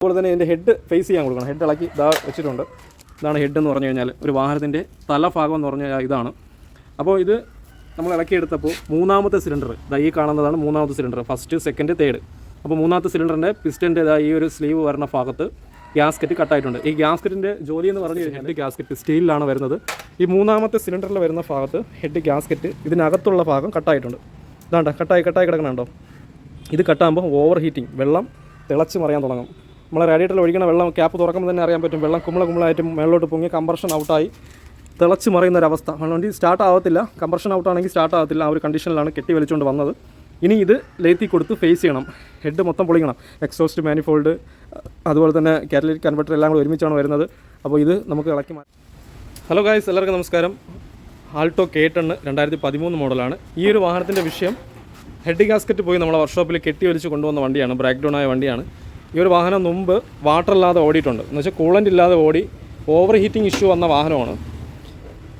അതുപോലെ തന്നെ ഇതിന്റെ ഹെഡ് ഫേസ് ചെയ്യാൻ കൊടുക്കണം. ഹെഡ് ഇളക്കി ഇതാ വെച്ചിട്ടുണ്ട്. ഇതാണ് ഹെഡ് എന്ന് പറഞ്ഞു കഴിഞ്ഞാൽ ഒരു വാഹനത്തിന്റെ തലഭാഗം എന്ന് പറഞ്ഞു ഇതാണ്. അപ്പോൾ ഇത് നമ്മൾ ഇളക്കിയെടുത്തപ്പോൾ മൂന്നാമത്തെ സിലിണ്ടർ ഇതാ ഈ കാണുന്നതാണ് മൂന്നാമത്തെ സിലിണ്ടർ ഫസ്റ്റ് സെക്കൻഡ് തേർഡ് അപ്പോൾ മൂന്നാമത്തെ സിലിണ്ടറിന്റെ പിസ്റ്റന്റെ ഇതാ ഈ ഒരു സ്ലീവ് വരുന്ന ഭാഗത്ത് ഗ്യാസ്കറ്റ് കട്ടായിട്ടുണ്ട് ഈ ഗ്യാസ്കറ്റിന്റെ ജോലി എന്ന് പറഞ്ഞു കഴിഞ്ഞാൽ ഹെഡ് ഗ്യാസ്കറ്റ് സ്റ്റീലിലാണ് വരുന്നത്. ഈ മൂന്നാമത്തെ സിലിണ്ടറിൽ വരുന്ന ഭാഗത്ത് ഹെഡ് ഗ്യാസ്കറ്റ് ഇതിനകത്തുള്ള ഭാഗം കട്ടായിട്ടുണ്ട് ഇതാണ്ട കട്ടായി കട്ടായി കിടക്കണുണ്ടോ? ഇത് കട്ടാകുമ്പോൾ ഓവർ ഹീറ്റിംഗ് വെള്ളം തിളച്ച് മറിയാൻ തുടങ്ങും. നമ്മളെ റേഡിയേറ്ററിൽ ഒഴിക്കണ വെള്ളം ക്യാപ്പ് തുറക്കുമ്പോൾ തന്നെ അറിയാൻ പറ്റും. വെള്ളം കുമ്പള കുമ്പളായിട്ട് മേളിലോട്ട് പൊങ്ങി കമ്പർഷൻ ഔട്ടായി തിളച്ച് മറിയുന്ന ഒരവസ്ഥ വണ്ടി സ്റ്റാർട്ട് ആവത്തില്ല. കമ്പർഷൻ ഔട്ടാണെങ്കിൽ സ്റ്റാർട്ട് ആവത്തില്ല. ആ ഒരു കണ്ടീഷനിലാണ് കെട്ടി വലിച്ചുകൊണ്ട് വന്നത്. ഇനി ഇത് ലേത്തി കൊടുത്ത് ഫേസ് ചെയ്യണം. ഹെഡ് മൊത്തം പൊളിക്കണം. എക്സോസ്റ്റ് മാനിഫോൾഡ് അതുപോലെ തന്നെ കാറ്റലിറ്റിക് കൺവെർട്ടർ എല്ലാം കൂടെ ഒരുമിച്ചാണ് വരുന്നത്. അപ്പോൾ ഇത് നമുക്ക് ഇളക്കി മാറ്റാം. ഹലോ ഗായ്സ് എല്ലാവർക്കും നമസ്കാരം. ആൾട്ടോ കെ ടെണ് രണ്ടായിരത്തി പതിമൂന്ന് മോഡലാണ്. ഈ ഒരു വാഹനത്തിന്റെ വിഷയം ഹെഡ് ഗാസ്കറ്റ് പോയി നമ്മളെ വർക്ക്ഷോപ്പിൽ കെട്ടി വലിച്ച് കൊണ്ടുവന്ന വണ്ടിയാണ്. ബ്രേക്ക് ഡൗൺ ആയ വണ്ടിയാണ്. ഈ ഒരു വാഹനം മുമ്പ് വാട്ടർ ഇല്ലാതെ ഓടിയിട്ടുണ്ട്. എന്ന് വെച്ചാൽ കൂളന്റ് ഇല്ലാതെ ഓടി ഓവർ ഹീറ്റിംഗ് ഇഷ്യൂ വന്ന വാഹനമാണ്.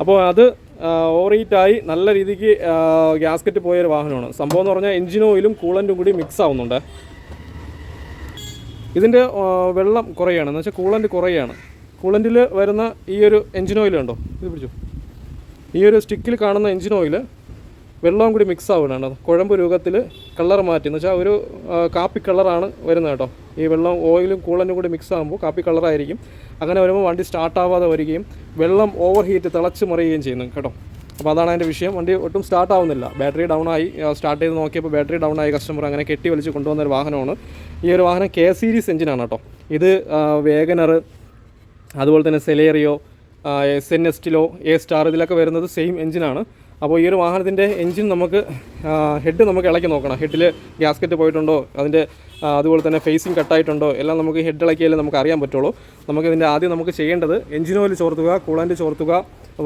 അപ്പോൾ അത് ഓവർ ഹീറ്റായി നല്ല രീതിക്ക് ഗ്യാസ്കറ്റ് പോയ ഒരു വാഹനമാണ്. സംഭവം എന്ന് പറഞ്ഞാൽ എഞ്ചിൻ ഓയിലും കൂളന്റും കൂടി മിക്സ് ആവുന്നുണ്ട്. ഇതിന്റെ വെള്ളം കുറയാണ്. എന്ന് വെച്ചാൽ കൂളന്റ് കുറയാണ്. കൂളന്റിൽ വരുന്ന ഈ ഒരു എഞ്ചിൻ ഓയിൽ ഇത് പിടിച്ചു? ഈ ഒരു സ്റ്റിക്കിൽ കാണുന്ന എഞ്ചിൻ ഓയിൽ വെള്ളവും കൂടി മിക്സ് ആവുകയാണ് കുഴമ്പ് രൂപത്തിൽ കളർ മാറ്റി എന്ന് വെച്ചാൽ ഒരു കാപ്പി കളറാണ് വരുന്നത് കേട്ടോ. ഈ വെള്ളം ഓയിലും കൂളനും കൂടി മിക്സ് ആകുമ്പോൾ കാപ്പി കളറായിരിക്കും അങ്ങനെ വരുമ്പോൾ വണ്ടി സ്റ്റാർട്ടാവാതെ വരികയും വെള്ളം ഓവർ ഹീറ്റ് തിളച്ച് മറിയുകയും ചെയ്യുന്നു കേട്ടോ. അപ്പോൾ അതാണ് അതിന്റെ വിഷയം. വണ്ടി ഒട്ടും സ്റ്റാർട്ട് ആവുന്നില്ല. ബാറ്ററി ഡൗൺ ആയി. സ്റ്റാർട്ട് ചെയ്ത് നോക്കിയപ്പോൾ ബാറ്ററി ഡൗൺ ആയി. കസ്റ്റമർ അങ്ങനെ കെട്ടി വലിച്ച് കൊണ്ടുവന്ന ഒരു വാഹനമാണ്. ഈ ഒരു വാഹനം കെ സീരീസ് എഞ്ചിനാണ് കേട്ടോ. ഇത് വേഗനർ അതുപോലെ തന്നെ Celerio S and Estilo A Star ഇതിലൊക്കെ വരുന്നത് സെയിം എഞ്ചിനാണ് അപ്പോൾ ഈ ഒരു വാഹനത്തിന്റെ എൻജിൻ നമുക്ക് ഹെഡ് നമുക്ക് ഇളക്കി നോക്കണം. ഹെഡിൽ ഗ്യാസ്കറ്റ് പോയിട്ടുണ്ടോ? അതിന്റെ അതുപോലെ തന്നെ ഫേസിങ് കട്ടായിട്ടുണ്ടോ എല്ലാം നമുക്ക് ഹെഡ് ഇളക്കിയാലേ നമുക്ക് അറിയാൻ പറ്റുള്ളൂ. നമുക്കിതിന്റെ ആദ്യം നമുക്ക് ചെയ്യേണ്ടത് എഞ്ചിൻ ഓയിൽ ചോർത്തുക കൂളന്റ് ചോർത്തുക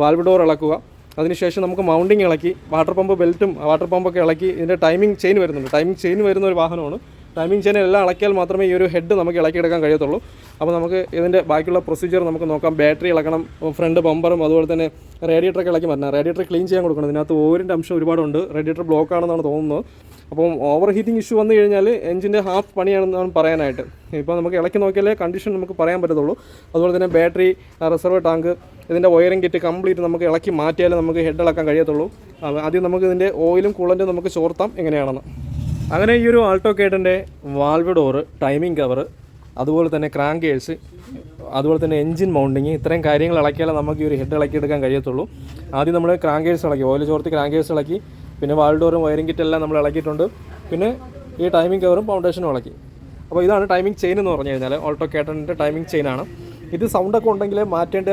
വാൽവ് ഡോർ ഇളക്കുക. അതിനുശേഷം നമുക്ക് മൗണ്ടിങ് ഇളക്കി വാട്ടർ പമ്പ് ബെൽറ്റും വാട്ടർ പമ്പൊക്കെ ഇളക്കി ഇതിന്റെ ടൈമിംഗ് ചെയിൻ വരുന്നുണ്ട്. ടൈമിംഗ് ചെയിൻ വരുന്ന ഒരു വാഹനമാണ്. ടൈമിംഗ് ചെയിൻ എല്ലാം ഇളക്കിയാൽ മാത്രമേ ഈ ഒരു ഹെഡ് നമുക്ക് ഇളക്കിയെടുക്കാൻ കഴിയത്തുള്ളൂ. അപ്പോൾ നമുക്ക് ഇതിന്റെ ബാക്കിയുള്ള പ്രൊസീജിയർ നമുക്ക് നോക്കാം. ബാറ്ററി ഇളക്കണം ഫ്രണ്ട് ബമ്പറും അതുപോലെ തന്നെ റേഡിയേറ്ററൊക്കെ ഇളക്കി മാറ്റണം. റേഡിയേറ്റർ ക്ലീൻ ചെയ്യാൻ കൊടുക്കണം. ഇതിനകത്ത് ഓവറിന്റെ അംശം ഒരുപാടുണ്ട്. റേഡിയേറ്റർ ബ്ലോക്ക് ആണെന്നാണ് തോന്നുന്നത്. അപ്പം ഓവർ ഹീറ്റിംഗ് ഇഷ്യൂ വന്നു കഴിഞ്ഞാൽ എഞ്ചിന്റെ ഹാഫ് പണിയാണെന്നാണ് പറയാനായിട്ട്. ഇപ്പോൾ നമുക്ക് ഇളക്കി നോക്കിയാലേ കണ്ടീഷൻ നമുക്ക് പറയാൻ പറ്റത്തുള്ളൂ. അതുപോലെ തന്നെ ബാറ്ററി റിസർവ് ടാങ്ക് ഇതിന്റെ വയറിംഗ് കിറ്റ് കംപ്ലീറ്റ് നമുക്ക് ഇളക്കി മാറ്റിയാലേ നമുക്ക് ഹെഡ് ഇളക്കാൻ കഴിയത്തുള്ളൂ. ആദ്യം നമുക്ക് ഇതിന്റെ ഓയിലും കൂളന്റും നമുക്ക് ചോർത്താം. എങ്ങനെയാണെന്ന് അങ്ങനെ ഈ ഒരു ആൾട്ടോ കേട്ടന്റെ വാൽവ് ഡോറ് ടൈമിംഗ് കവർ അതുപോലെ തന്നെ ക്രാങ്ക് ക്രാങ്കേഴ്സ് അതുപോലെ തന്നെ എൻജിൻ മൗണ്ടിങ് ഇത്രയും കാര്യങ്ങൾ ഇളക്കിയാലേ നമുക്ക് ഈ ഒരു ഹെഡ് ഇളക്കിയെടുക്കാൻ കഴിയത്തുള്ളൂ. ആദ്യം നമ്മൾ ക്രാങ്ക് ക്രാങ്കേഴ്സ് ഇളക്കി ഓയിൽ ചോർത്തി ക്രാങ്ക് ക്രാങ്കേഴ്സ് ഇളക്കി പിന്നെ വാൽവ് ഡോറും വയറിംഗ് കിറ്റെല്ലാം നമ്മൾ ഇളക്കിയിട്ടുണ്ട്. പിന്നെ ഈ ടൈമിംഗ് കവറും ഫൗണ്ടേഷനും ഇളക്കി. അപ്പോൾ ഇതാണ് ടൈമിംഗ് ചെയിൻ എന്ന് പറഞ്ഞു കഴിഞ്ഞാൽ ഓൾട്ടോ കേട്ടന്റെ ടൈമിംഗ് ചെയിനാണ് ഇത് സൗണ്ടൊക്കെ ഉണ്ടെങ്കിൽ മാറ്റേണ്ട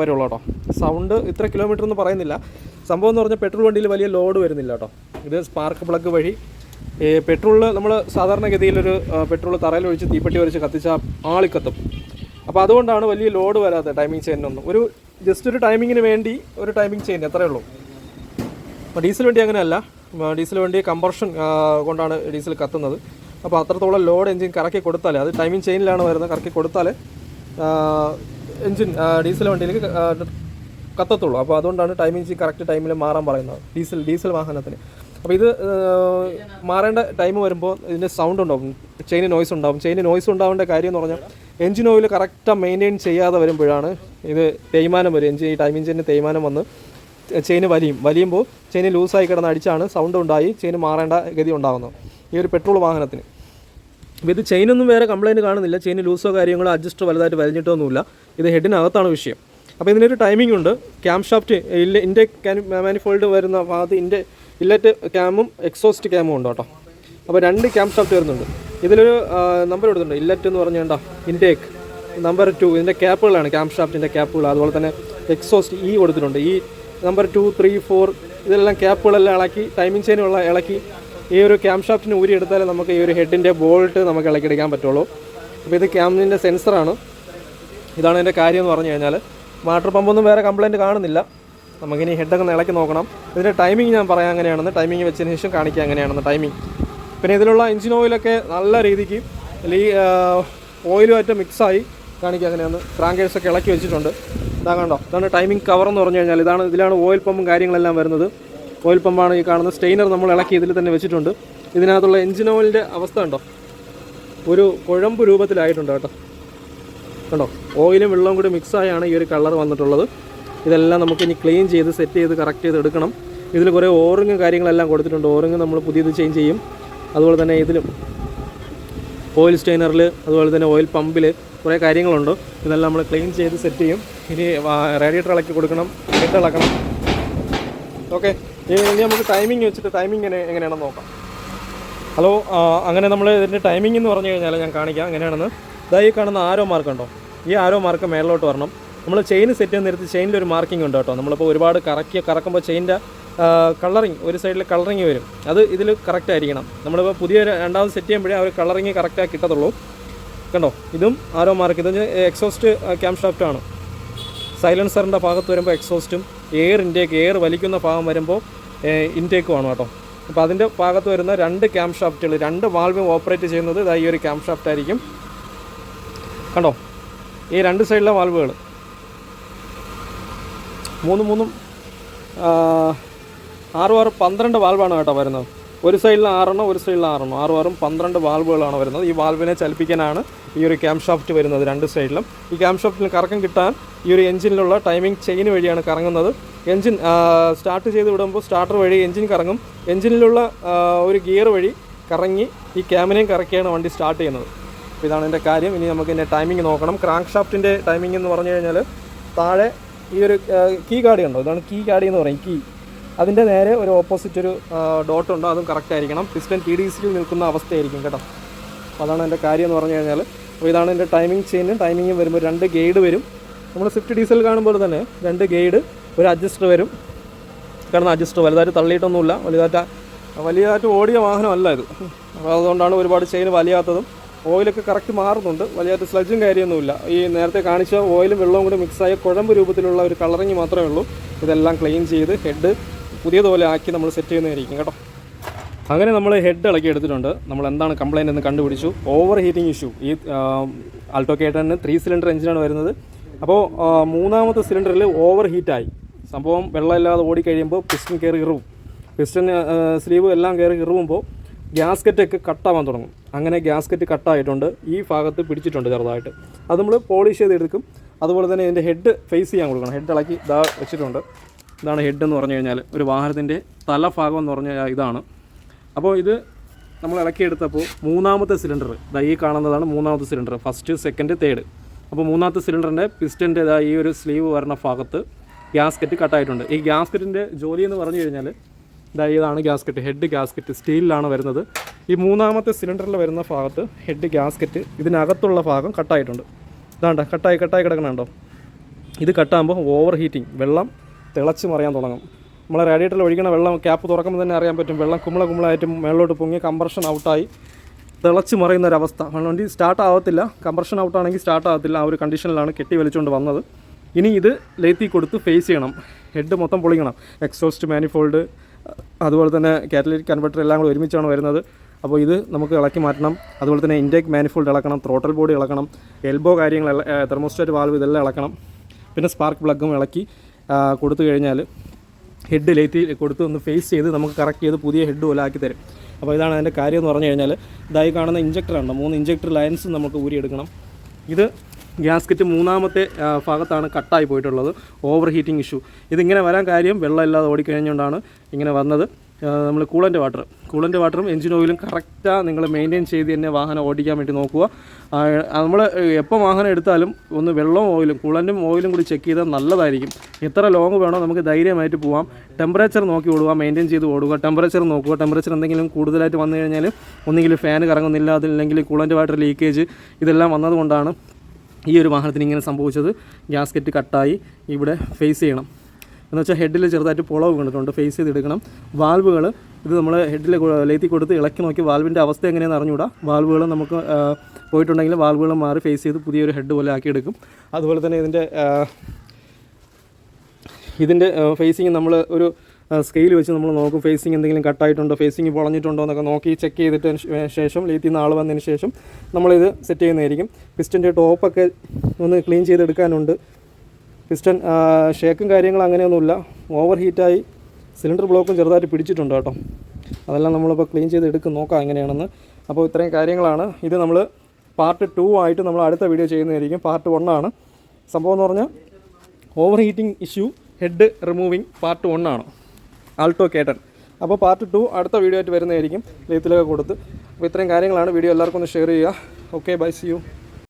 വരുള്ളൂ കേട്ടോ. സൗണ്ട് ഇത്ര കിലോമീറ്റർ എന്ന് പറയുന്നില്ല. സംഭവം എന്ന് പറഞ്ഞാൽ പെട്രോൾ വണ്ടിയിൽ വലിയ ലോഡ് വരുന്നില്ല കേട്ടോ. ഇത് സ്പാർക്ക് പ്ലഗ് വഴി ഈ പെട്രോളിൽ നമ്മൾ സാധാരണഗതിയിലൊരു പെട്രോൾ തറയിൽ ഒഴിച്ച് തീപ്പെട്ടി വരച്ച് കത്തിച്ചാൽ ആളിക്കത്തും. അപ്പോൾ അതുകൊണ്ടാണ് വലിയ ലോഡ് വരാത്തത് ടൈമിംഗ് ചെയിനൊന്നും ഒരു ജസ്റ്റ് ഒരു ടൈമിങ്ങിന് വേണ്ടി ഒരു ടൈമിംഗ് ചെയിൻ അത്രയേ ഉള്ളൂ. അപ്പോൾ ഡീസൽ വണ്ടി അങ്ങനെയല്ല. ഡീസൽ വണ്ടി കമ്പർഷൻ കൊണ്ടാണ് ഡീസൽ കത്തുന്നത്. അപ്പോൾ അത്രത്തോളം ലോഡ് എഞ്ചിൻ കറക്കി കൊടുത്താൽ അത് ടൈമിംഗ് ചെയിനിലാണ് വരുന്നത് കറക്കി കൊടുത്താൽ എഞ്ചിൻ ഡീസൽ വണ്ടിയിലേക്ക് കത്തത്തുള്ളൂ. അപ്പോൾ അതുകൊണ്ടാണ് ടൈമിംഗ് കറക്റ്റ് ടൈമിൽ മാറാൻ പറയുന്നത്. ഡീസൽ ഡീസൽ വാഹനത്തിന്. അപ്പോൾ ഇത് മാറേണ്ട ടൈം വരുമ്പോൾ ഇതിന്റെ സൗണ്ട് ഉണ്ടാവും. ചെയിന് നോയ്സ് ഉണ്ടാവും. ചെയിന് നോയ്സ് ഉണ്ടാവേണ്ട കാര്യം എന്ന് പറഞ്ഞാൽ എഞ്ചിൻ ഓയിൽ കറക്റ്റാണ് മെയിന്റെയിൻ ചെയ്യാതെ വരുമ്പോഴാണ് ഇത് തേയ്മാനം വരും എഞ്ചിൻ ഈ ടൈം എഞ്ചിന്റെ തേയ്മാനം വന്ന് ചെയിന് വലിയും. വലിയുമ്പോൾ ചെയിന് ലൂസായി കിടന്ന് അടിച്ചാണ് സൗണ്ട് ഉണ്ടായി ചെയിന് മാറേണ്ട ഗതി ഉണ്ടാകുന്നത് ഈ ഒരു പെട്രോൾ വാഹനത്തിന്. അപ്പോൾ ഇത് ചെയിനൊന്നും വേറെ കംപ്ലയിന്റ് കാണുന്നില്ല. ചെയിന് ലൂസോ കാര്യങ്ങളോ അഡ്ജസ്റ്റ് വലുതായിട്ട് വലിഞ്ഞിട്ടൊന്നുമില്ല ഇത് ഹെഡിനകത്താണ് വിഷയം. അപ്പോൾ ഇതിനൊരു ടൈമിംഗ് ഉണ്ട്. ക്യാം ഷാഫ്റ്റ് ഇല്ല ഇന്റെ മാനിഫോൾഡ് വരുന്ന ഭാഗത്ത് ഇന്റെ ഇല്ലറ്റ് ക്യാമും എക്സോസ്റ്റ് ക്യാമും ഉണ്ട് കേട്ടോ. അപ്പോൾ രണ്ട് ക്യാം ഷാഫ്റ്റ് വരുന്നുണ്ട്. ഇതിലൊരു നമ്പർ കൊടുത്തിട്ടുണ്ട്. ഇല്ലറ്റ് എന്ന് പറഞ്ഞാൽ ഇൻടേക്ക് നമ്പർ ടു ഇതിന്റെ ക്യാപ്പുകളാണ് ക്യാം ഷാഫ്റ്റിന്റെ ക്യാപ്പുകൾ അതുപോലെ തന്നെ എക്സോസ്റ്റ് ഈ കൊടുത്തിട്ടുണ്ട്. ഈ നമ്പർ ടു ത്രീ ഫോർ ഇതെല്ലാം ക്യാപ്പുകളെല്ലാം ഇളക്കി ടൈമിംഗ് ചെയിനുള്ള ഇളക്കി ഈ ഒരു ക്യാം ഷാഫ്റ്റിന് ഊരി എടുത്താലേ നമുക്ക് ഈ ഒരു ഹെഡിന്റെ ബോൾട്ട് നമുക്ക് ഇളക്കിയെടുക്കാൻ പറ്റുള്ളൂ. അപ്പോൾ ഇത് ക്യാമിന്റെ സെൻസറാണ് ഇതാണ് എന്റെ കാര്യം എന്ന് പറഞ്ഞു കഴിഞ്ഞാൽ വാട്ടർ പമ്പൊന്നും വേറെ കംപ്ലയിന്റ് കാണുന്നില്ല. നമുക്കിനി ഹെഡൊക്കെ ഒന്ന് ഇളക്കി നോക്കണം. ഇതിന്റെ ടൈമിംഗ് ഞാൻ പറയാം അങ്ങനെയാണെന്ന്. ടൈമിംഗ് വെച്ചതിന് ശേഷം കാണിക്കാം അങ്ങനെയാണെന്ന് ടൈമിംഗ് പിന്നെ ഇതിലുള്ള എഞ്ചിൻ ഓയിലൊക്കെ നല്ല രീതിക്ക് ഈ ഓയിലുമായിട്ട് മിക്സായി കാണിക്കുക അങ്ങനെയാണ് ക്രാങ്കേഴ്സൊക്കെ ഇളക്കി വെച്ചിട്ടുണ്ട്. ഇതാ കണ്ടോ? ഇതാണ് ടൈമിംഗ് കവർ എന്ന് പറഞ്ഞു കഴിഞ്ഞാൽ ഇതാണ് ഇതിലാണ് ഓയിൽ പമ്പും കാര്യങ്ങളെല്ലാം വരുന്നത്. ഓയിൽ പമ്പാണ് ഈ കാണുന്ന സ്റ്റെയിനർ നമ്മൾ ഇളക്കി ഇതിൽ തന്നെ വെച്ചിട്ടുണ്ട്. ഇതിനകത്തുള്ള എഞ്ചിൻ ഓയിലിന്റെ അവസ്ഥ ഉണ്ടോ ഒരു കുഴമ്പ് രൂപത്തിലായിട്ടുണ്ട് കേട്ടോ. കണ്ടോ? ഓയിലും വെള്ളവും കൂടി മിക്സായാണ് ഈ ഒരു കളർ വന്നിട്ടുള്ളത്. ഇതെല്ലാം നമുക്ക് ഇനി ക്ലീൻ ചെയ്ത് സെറ്റ് ചെയ്ത് കറക്റ്റ് ചെയ്ത് എടുക്കണം. ഇതിൽ കുറേ ഓറിങ്ങും കാര്യങ്ങളെല്ലാം കൊടുത്തിട്ടുണ്ട്. ഓറിങ് നമ്മൾ പുതിയത് ചേഞ്ച് ചെയ്യും. അതുപോലെ തന്നെ ഇതിലും ഓയിൽ സ്റ്റൈനറിൽ അതുപോലെ തന്നെ ഓയിൽ പമ്പിൽ കുറേ കാര്യങ്ങളുണ്ട്. ഇതെല്ലാം നമ്മൾ ക്ലീൻ ചെയ്ത് സെറ്റ് ചെയ്യും. ഇനി റേഡിയേറ്റർ ഇളക്കി കൊടുക്കണം. ഹെഡ് ഇളക്കണം. ഓക്കെ ഇനി നമുക്ക് ടൈമിംഗ് വെച്ചിട്ട് ടൈമിംഗ് എങ്ങനെ എങ്ങനെയാണെന്ന് നോക്കാം. ഹലോ അങ്ങനെ നമ്മൾ ഇതിന്റെ ടൈമിംഗ് എന്ന് പറഞ്ഞു കഴിഞ്ഞാൽ ഞാൻ കാണിക്കാം. എങ്ങനെയാണെന്ന്? ഇതായി കാണുന്ന ആരോ മാർക്കുണ്ടോ ഈ ആരോ മാർക്ക് മേളിലോട്ട് വരണം. നമ്മൾ ചെയിൻ സെറ്റ് ചെയ്യുന്ന നേരത്ത് ചെയിനിൽ ഒരു മാർക്കിംഗ് ഉണ്ട് കേട്ടോ. നമ്മളിപ്പോൾ ഒരുപാട് കറക്കി കറക്കുമ്പോൾ ചെയിന്റെ കളറിങ് ഒരു സൈഡിൽ കളറിങ് വരും. അത് ഇതിൽ കറക്റ്റ് ആയിരിക്കണം. നമ്മളിപ്പോൾ പുതിയ രണ്ടാമത് സെറ്റ് ചെയ്യുമ്പോഴേ ആ ഒരു കളറിങ് കറക്റ്റായി കിട്ടത്തുള്ളൂ. കണ്ടോ? ഇതും ആരോ മാർക്ക് ഇത് എക്സോസ്റ്റ് ക്യാം ഷാഫ്റ്റാണ് സൈലൻസറിന്റെ ഭാഗത്ത് വരുമ്പോൾ എക്സോസ്റ്റും എയർ ഇൻടേക്ക് എയർ വലിക്കുന്ന ഭാഗം വരുമ്പോൾ ഇൻടേക്കും ആണ് കേട്ടോ. അപ്പോൾ അതിന്റെ ഭാഗത്ത് വരുന്ന രണ്ട് ക്യാം ഷാഫ്റ്റുകൾ രണ്ട് വാൾവും ഓപ്പറേറ്റ് ചെയ്യുന്നത് ഇതാ ഈ ഒരു ക്യാം ഷാഫ്റ്റ് ആയിരിക്കും. കണ്ടോ? ഈ രണ്ട് സൈഡിലെ വാൾവുകൾ മൂന്നും മൂന്നും ആറു ആറും പന്ത്രണ്ട് വാൽവാണ് കേട്ടോ വരുന്നത്. ഒരു സൈഡിൽ ആറെണ്ണം ഒരു സൈഡിൽ ആറെണ്ണം. ആറും ആറും പന്ത്രണ്ട് വാൽവുകളാണ് വരുന്നത്. ഈ വാൽവിനെ ചലിപ്പിക്കാനാണ് ഈ ഒരു ക്യാം ഷാഫ്റ്റ് വരുന്നത് രണ്ട് സൈഡിലും ഈ ക്യാം ഷാഫ്റ്റിന് കറക്കം കിട്ടാൻ ഈ ഒരു എഞ്ചിനിലുള്ള ടൈമിംഗ് ചെയിൻ വഴിയാണ് കറങ്ങുന്നത്. എഞ്ചിൻ സ്റ്റാർട്ട് ചെയ്ത് വിടുമ്പോൾ സ്റ്റാർട്ടർ വഴി എഞ്ചിൻ കറങ്ങും. എഞ്ചിനിലുള്ള ഒരു ഗിയർ വഴി കറങ്ങി ഈ ക്യാമിനെയും കറക്കിയാണ് വണ്ടി സ്റ്റാർട്ട് ചെയ്യുന്നത്. അപ്പോൾ ഇതാണ് എന്റെ കാര്യം. ഇനി നമുക്ക് ഇതിന്റെ ടൈമിംഗ് നോക്കണം. ക്രാങ്ക് ഷാഫ്റ്റിന്റെ ടൈമിംഗ് എന്ന് പറഞ്ഞു കഴിഞ്ഞാൽ താഴെ ഈ ഒരു കീ കാർഡ് ഉണ്ടോ ഇതാണ് കീ കാർഡ് എന്ന് പറയും കീ അതിന്റെ നേരെ ഒരു ഓപ്പോസിറ്റ് ഒരു ഡോട്ട് ഉണ്ടോ അതും കറക്റ്റ് ആയിരിക്കണം. പിസ്റ്റൻ ടി ഡി സിയിൽ നിൽക്കുന്ന അവസ്ഥയായിരിക്കും കേട്ടോ. അപ്പോൾ അതാണ് എന്റെ കാര്യം എന്ന് പറഞ്ഞു കഴിഞ്ഞാൽ അപ്പോൾ ഇതാണ് എന്റെ ടൈമിംഗ് ചെയിനും ടൈമിങ്ങും വരുമ്പോൾ രണ്ട് ഗൈഡ് വരും. നമ്മൾ സ്വിഫ്റ്റ് ഡീസൽ കാണുമ്പോൾ തന്നെ രണ്ട് ഗൈഡ് ഒരു അഡ്ജസ്റ്റർ വരും. കിടന്ന് അഡ്ജസ്റ്റർ വലുതായിട്ട് തള്ളിയിട്ടൊന്നുമില്ല. വലുതായിട്ട് വലിയതായിട്ട് ഓടിയ വാഹനമല്ല ഇത്. അപ്പോൾ അതുകൊണ്ടാണ് ഒരുപാട് ചെയിൻ വലിയാത്തതും. ഓയിലൊക്കെ കറക്റ്റ് മാറുന്നുണ്ട്. വലിയായിട്ട് സ്ലജും കാര്യമൊന്നുമില്ല. ഈ നേരത്തെ കാണിച്ച ഓയിലും വെള്ളവും കൂടി മിക്സായ കുഴമ്പ് രൂപത്തിലുള്ള ഒരു കളറിങ് മാത്രമേ ഉള്ളൂ. ഇതെല്ലാം ക്ലീൻ ചെയ്ത് ഹെഡ് പുതിയതുപോലെ ആക്കി നമ്മൾ സെറ്റ് ചെയ്യുന്നതായിരിക്കും കേട്ടോ. അങ്ങനെ നമ്മൾ ഹെഡ് ഇളക്കി എടുത്തിട്ടുണ്ട്. നമ്മൾ എന്താണ് കംപ്ലയിന്റ് എന്ന് കണ്ടുപിടിച്ചു. ഓവർ ഹീറ്റിംഗ് ഇഷ്യൂ ഈ ആൾട്ടോ കേട്ടന് ത്രീ സിലിണ്ടർ എഞ്ചിനാണ് വരുന്നത്. അപ്പോൾ മൂന്നാമത്തെ സിലിണ്ടറിൽ ഓവർ ഹീറ്റായി സംഭവം വെള്ളമില്ലാതെ ഓടിക്കഴിയുമ്പോൾ പിസ്റ്റൻ കയറി ഇറുവും. പിസ്റ്റൻ സ്ലീവ് എല്ലാം കയറി ഇറുവുമ്പോൾ ഗ്യാസ്കറ്റൊക്കെ കട്ടാവാൻ തുടങ്ങും. അങ്ങനെ ഗ്യാസ്കറ്റ് കട്ടായിട്ടുണ്ട്. ഈ ഭാഗത്ത് പിടിച്ചിട്ടുണ്ട് ചെറുതായിട്ട്. അത് നമ്മൾ പോളിഷ് ചെയ്തെടുക്കും. അതുപോലെ തന്നെ ഇതിന്റെ ഹെഡ് ഫേസ് ചെയ്യാൻ കൊടുക്കണം. ഹെഡ് ഇളക്കി ഇതാ വെച്ചിട്ടുണ്ട്. ഇതാണ് ഹെഡ് എന്ന് പറഞ്ഞു കഴിഞ്ഞാൽ ഒരു വാഹനത്തിന്റെ തലഭാഗം എന്ന് പറഞ്ഞാൽ ഇതാണ്. അപ്പോൾ ഇത് നമ്മൾ ഇളക്കിയെടുത്തപ്പോൾ മൂന്നാമത്തെ സിലിണ്ടർ ഇതാ ഈ കാണുന്നതാണ് മൂന്നാമത്തെ സിലിണ്ടർ ഫസ്റ്റ് സെക്കൻഡ് തേർഡ് അപ്പോൾ മൂന്നാമത്തെ സിലിണ്ടറിന്റെ പിസ്റ്റന്റെ ഇതാ ഈ ഒരു സ്ലീവ് വരുന്ന ഭാഗത്ത് ഗ്യാസ്കറ്റ് കട്ടായിട്ടുണ്ട്. ഈ ഗ്യാസ്കറ്റിന്റെ ജോലി എന്ന് പറഞ്ഞു കഴിഞ്ഞാൽ ഇതാണ് ഗ്യാസ്കറ്റ് ഹെഡ് ഗ്യാസ്കറ്റ് സ്റ്റീലിലാണ് വരുന്നത്. ഈ മൂന്നാമത്തെ സിലിണ്ടറിൽ വരുന്ന ഭാഗത്ത് ഹെഡ് ഗ്യാസ്കറ്റ് ഇതിനകത്തുള്ള ഭാഗം കട്ടായിട്ടുണ്ട്. ഇതാണ്ട കട്ടായി കട്ടായി കിടക്കണുണ്ടോ? ഇത് കട്ടാകുമ്പോൾ ഓവർ ഹീറ്റിംഗ് വെള്ളം തിളച്ച് മറിയാൻ തുടങ്ങും. നമ്മളെ റേഡിയേറ്ററിൽ ഒഴിക്കണ വെള്ളം ക്യാപ്പ് തുറക്കുമ്പോൾ തന്നെ അറിയാൻ പറ്റും. വെള്ളം കുമ്പള കുമ്പളായിട്ട് മേളിലോട്ട് പൊങ്ങി കംപ്രഷൻ ഔട്ടായി തിളച്ച് മറിയുന്ന ഒരവസ്ഥ വണ്ടി സ്റ്റാർട്ട് ആവത്തില്ല. കംപ്രഷൻ ഔട്ടാണെങ്കിൽ സ്റ്റാർട്ട് ആവത്തില്ല. ആ ഒരു കണ്ടീഷനിലാണ് കെട്ടി വലിച്ചുകൊണ്ട് വന്നത്. ഇനി ഇത് ലേത്തി കൊടുത്ത് ഫേസ് ചെയ്യണം. ഹെഡ് മൊത്തം പൊളിക്കണം. എക്സോസ്റ്റ് മാനിഫോൾഡ് അതുപോലെ തന്നെ കാറ്റലിക് കൺവെർട്ടർ എല്ലാം കൂടി ഒരുമിച്ചാണ് വരുന്നത്. അപ്പോൾ ഇത് നമുക്ക് ഇളക്കി മാറ്റണം. അതുപോലെ തന്നെ ഇൻടേക്ക് മാനിഫോൾഡ് ഇളക്കണം ത്രോട്ടൽ ബോഡി ഇളക്കണം എൽബോ കാര്യങ്ങൾ തെർമോസ്റ്റാറ്റ് വാൽവ് ഇതെല്ലാം ഇളക്കണം. പിന്നെ സ്പാർക്ക് പ്ലഗും ഇളക്കി കൊടുത്തു കഴിഞ്ഞാൽ ഹെഡ് ലേറ്റി കൊടുത്ത് ഒന്ന് ഫേസ് ചെയ്ത് നമുക്ക് കറക്റ്റ് ചെയ്ത് പുതിയ ഹെഡ് പോലെ ആക്കി തരും. അപ്പോൾ ഇതാണ് അതിന്റെ കാര്യം എന്ന് പറഞ്ഞു കഴിഞ്ഞാൽ ഇതായി കാണുന്ന ഇഞ്ചക്ടറാണ് മൂന്ന് ഇഞ്ചക്ടർ ലൈൻസ് നമുക്ക് ഊരിയെടുക്കണം. ഇത് ഗ്യാസ്കറ്റ് മൂന്നാമത്തെ ഭാഗത്താണ് കട്ടായി പോയിട്ടുള്ളത്. ഓവർ ഹീറ്റിംഗ് ഇഷ്യൂ ഇതിങ്ങനെ വരാൻ കാര്യം വെള്ളമില്ലാതെ ഓടിക്കഴിഞ്ഞുകൊണ്ടാണ് ഇങ്ങനെ വന്നത്. നമ്മൾ കൂളന്റ് വാട്ടർ കൂളന്റ് വാട്ടറും എഞ്ചിൻ ഓയിലും കറക്റ്റാണ് നിങ്ങൾ മെയിന്റെയിൻ ചെയ്ത് തന്നെ വാഹനം ഓടിക്കാൻ വേണ്ടി നോക്കുക. നമ്മൾ എപ്പോൾ വാഹനം എടുത്താലും ഒന്ന് വെള്ളവും ഓയിലും കൂളന്റും ഓയിലും കൂടി ചെക്ക് ചെയ്താൽ നല്ലതായിരിക്കും. എത്ര ലോങ് വേണോ നമുക്ക് ധൈര്യമായിട്ട് പോവാം. ടെമ്പറേച്ചർ നോക്കി ഓടുക മെയിന്റെയിൻ ചെയ്ത് ഓടുക. ടെമ്പറേച്ചർ നോക്കുക. ടെമ്പറേച്ചർ എന്തെങ്കിലും കൂടുതലായിട്ട് വന്നു കഴിഞ്ഞാൽ ഒന്നുകിൽ ഫാൻ കറങ്ങുന്നില്ല അതില്ലെങ്കിൽ കൂളന്റ് വാട്ടർ ലീക്കേജ് ഇതെല്ലാം വന്നതുകൊണ്ടാണ് ഈ ഒരു വാഹനത്തിന് ഇങ്ങനെ സംഭവിച്ചത് ഗ്യാസ്കറ്റ് കട്ടായി ഇവിടെ ഫേസ് ചെയ്യണം. എന്ന് വെച്ചാൽ ഹെഡിൽ ചെറുതായിട്ട് പുളവ് കണ്ടിട്ടുണ്ട് ഫേസ് ചെയ്തെടുക്കണം. വാൽവുകൾ ഇത് നമ്മൾ ഹെഡിൽ ലേത്തി കൊടുത്ത് ഇളക്കി നോക്കി വാൽവിന്റെ അവസ്ഥ എങ്ങനെയാണെന്ന് അറിഞ്ഞുകൂടാ. വാൽവുകൾ നമുക്ക് പോയിട്ടുണ്ടെങ്കിൽ വാൽവുകൾ മാറി ഫേസ് ചെയ്ത് പുതിയൊരു ഹെഡ് പോലെ ആക്കിയെടുക്കും. അതുപോലെ തന്നെ ഇതിന്റെ ഇതിന്റെ ഫേസിങ് നമ്മൾ ഒരു സ്കെയിൽ വെച്ച് നമ്മൾ നോക്കും ഫേസിങ് എന്തെങ്കിലും കട്ടായിട്ടുണ്ടോ ഫേസിങ് പൊളഞ്ഞിട്ടുണ്ടോ എന്നൊക്കെ നോക്കി ചെക്ക് ചെയ്തിട്ട് ശേഷം ലേറ്റിൽ നിന്ന് ആൾ വന്നതിന് ശേഷം നമ്മളിത് സെറ്റ് ചെയ്യുന്നതായിരിക്കും. പിസ്റ്റന്റെ ടോപ്പൊക്കെ ഒന്ന് ക്ലീൻ ചെയ്തെടുക്കാനുണ്ട്. പിസ്റ്റൻ ഷേക്കും കാര്യങ്ങളും അങ്ങനെയൊന്നുമില്ല. ഓവർ ഹീറ്റായി സിലിണ്ടർ ബ്ലോക്കും ചെറുതായിട്ട് പിടിച്ചിട്ടുണ്ട് കേട്ടോ. അതെല്ലാം നമ്മളിപ്പോൾ ക്ലീൻ ചെയ്ത് എടുക്കും നോക്കാം എങ്ങനെയാണെന്ന്. അപ്പോൾ ഇത്രയും കാര്യങ്ങളാണ്. ഇത് നമ്മൾ പാർട്ട് ടു ആയിട്ട് നമ്മൾ അടുത്ത വീഡിയോ ചെയ്യുന്നതായിരിക്കും. പാർട്ട് വൺ ആണ്. സംഭവം എന്ന് പറഞ്ഞാൽ overheating issue head removing part one ആണ്. ആൾട്ടോ കേട്ടൻ. അപ്പോൾ പാർട്ട് ടു അടുത്ത വീഡിയോ ആയിട്ട് വരുന്നതായിരിക്കും. ലെയ്ത്തിലൊക്കെ കൊടുത്ത്. അപ്പോൾ ഇത്രയും കാര്യങ്ങളാണ്. വീഡിയോ എല്ലാവർക്കും ഒന്ന് ഷെയർ ചെയ്യുക. Okay bye C U